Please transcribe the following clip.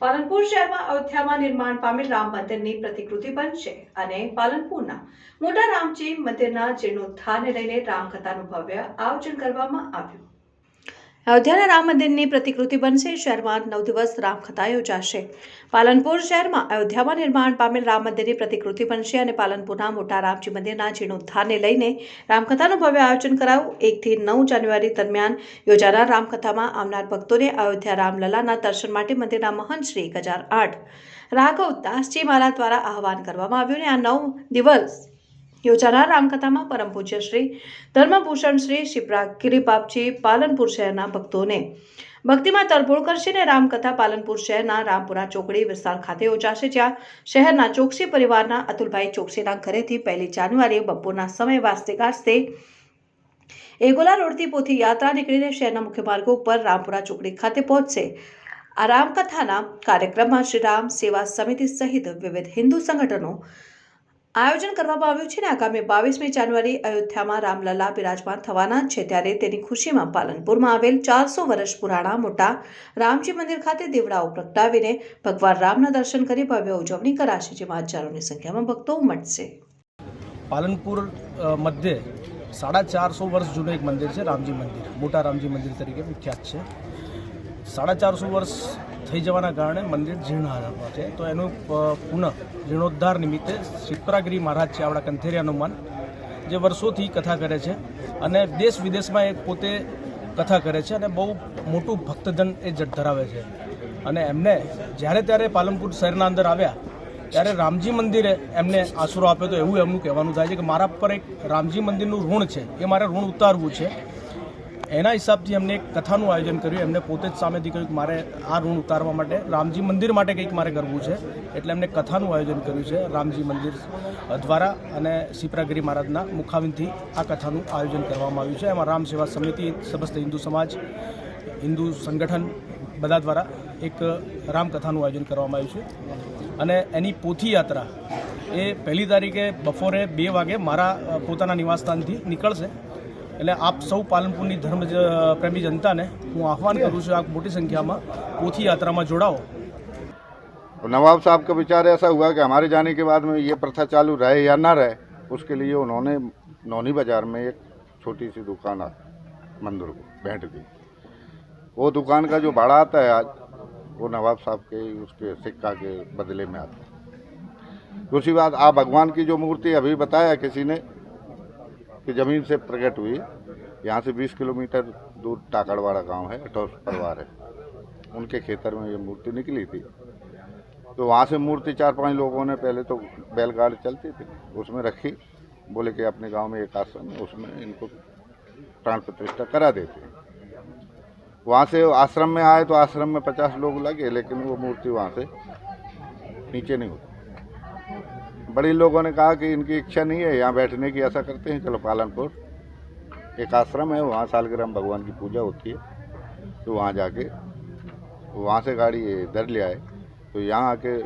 પાલનપુર શહેરમાં અયોધ્યામાં નિર્માણ પામેલ રામ મંદિરની પ્રતિકૃતિ બનશે અને પાલનપુરના મોટા રામજી મંદિરના જીર્ણોદ્ધારને લઈને રામકથાનું ભવ્ય આયોજન કરવામાં આવ્યું. અયોધ્યાના રામ મંદિરની પ્રતિકૃતિ બનશે. શહેરમાં નવ દિવસ રામકથા યોજાશે. પાલનપુર શહેરમાં અયોધ્યામાં નિર્માણ પામેલ રામ મંદિરની પ્રતિકૃતિ બનશે અને પાલનપુરના મોટા રામજી મંદિરના જીર્ણોદ્ધારને લઈને રામકથાનું ભવ્ય આયોજન કરાયું. એકથી નવ જાન્યુઆરી દરમિયાન યોજાનાર રામકથામાં આવનાર ભક્તોને અયોધ્યા રામલલાના દર્શન માટે મંદિરના મહંત શ્રી એક હજાર આઠ, રાઘવ દાસજી મહારાજ દ્વારા આહવાન કરવામાં આવ્યું અને આ નવ દિવસ યોજાનાર રામકથામાં પરમ પૂજ્ય શ્રી ધર્મભૂષણ શ્રી શિપ્રા ગિરિબાપજી પાલનપુર શહેરના ભક્તોને. ભક્તિમાં તરબોળ કરશે અને રામકથા પાલનપુર શહેરના રામપુરા ચોકડી વિસ્તાર ખાતે યોજાશે, જ્યાં શહેરના ચોકસી પરિવારના અતુલભાઈ ચોકસીના ઘરેથી પહેલી જાન્યુઆરીએ બપોરના સમય વાસ્તે ગાજતે એગોલા રોડથી પોથી યાત્રા નીકળીને શહેરના મુખ્ય માર્ગો ઉપર રામપુરા ચોકડી ખાતે પહોંચશે. આ રામકથાના કાર્યક્રમમાં શ્રી રામ સેવા સમિતિ સહિત વિવિધ હિન્દુ સંગઠનો આયોજન કરવામાં આવ્યું છે ને આગામી બાવીસમી જાન્યુઆરી અયોધ્યામાં રામલલા બિરાજમાન થવાના છે ત્યારે તેની ખુશીમાં પાલનપુરમાં આવેલ ચારસો વર્ષ પુરાણા મોટા રામજી મંદિર ખાતે દીવડાઓ પ્રગટાવીને ભગવાન રામના દર્શન કરી ભવ્ય ઉજવણી કરાશે, જેમાં હજારોની સંખ્યામાં ભક્તો ઉમટશે. પાલનપુર મધ્યે સાડા ચારસો વર્ષ જૂનું એક મંદિર છે, રામજી મંદિર. મોટા રામજી મંદિર તરીકે વિખ્યાત છે. સાડા ચારસો વર્ષ થઈ જવાના કારણે મંદિર જીર્ણ હાલતમાં છે. તો એનું પુનઃ જીર્ણોદ્ધાર નિમિત્તે શિપ્રાગીરી મહારાજ છે આપણા કંથેરી હનુમાન જે વર્ષોથી કથા કરે છે અને દેશ વિદેશમાં એ પોતે કથા કરે છે અને બહુ મોટું ભક્તજન એ ધરાવે છે. અને એમને જ્યારે ત્યારે પાલનપુર શહેરના અંદર આવ્યા, ત્યારે રામજી મંદિરે એમને આશરો આપ્યો. તો એવું એમનું કહેવાનું થાય છે કે મારા પર એક રામજી મંદિરનું ઋણ છે. એ મારે ઋણ ઉતારવું છે. એના હિસાબથી એમને એક કથાનું આયોજન કર્યું. એમને પોતે જ સામેથી કહ્યું કે મારે આ ઋણ ઉતારવા માટે રામજી મંદિર માટે કંઈક મારે કરવું છે. એટલે એમને કથાનું આયોજન કર્યું છે રામજી મંદિર દ્વારા અને સિપ્રાગીરી મહારાજના મુખાવિનથી આ કથાનું આયોજન કરવામાં આવ્યું છે. એમાં રામ સેવા સમિતિ, સમસ્ત હિન્દુ સમાજ, હિન્દુ સંગઠન બધા દ્વારા એક રામકથાનું આયોજન કરવામાં આવ્યું છે. અને એની પોથી યાત્રા એ પહેલી તારીખે બપોરે બે વાગે મારા પોતાના નિવાસસ્થાનથી નીકળશે. એટલે આપ સૌ પાલનપુરની ધર્મ જ- પ્રેમી જનતાને હું આહવાન કરું છું આ મોટી સંખ્યામાં પોથી યાત્રામાં જોડાઓ तो नवाब साहब का विचार ऐसा हुआ कि हमारे जाने के बाद में ये प्रथा चालू रहे या ना रहे उसके लिए उन्होंने नौनी बाजार में एक छोटी सी दुकान आ- मंदिर को भेंट दी वो दुकान का जो भाड़ा आता है आज वो नवाब साहब के उसके सिक्का के बदले में आता है दूसरी बात आप भगवान की जो मूर्ति अभी बताया किसी ने कि ज़मीन से प्रकट हुई, यहाँ से 20 किलोमीटर दूर टाकड़वाड़ा गाँव है अठौस परिवार है। उनके खेतर में ये मूर्ति निकली थी। तो वहाँ से मूर्ति चार पाँच लोगों ने पहले तो बैलगाड़ी चलती थी, उसमें रखी, बोले कि अपने गाँव में एक आश्रम है, उसमें इनको प्राण प्रतिष्ठा करा देते हैं। वहाँ से आश्रम में आए तो आश्रम में पचास लोग लगे, लेकिन वो मूर्ति वहाँ से नीचे नहीं उतरी बड़े लोगों ने कहा कि इनकी इच्छा नहीं है यहाँ बैठने की, ऐसा करते हैं, चलो पालनपुर। एक आश्रम है, वहाँ सालग्राम भगवान की पूजा होती है तो वहाँ जाके, वहाँ से गाड़ी इधर ले आए तो यहाँ आके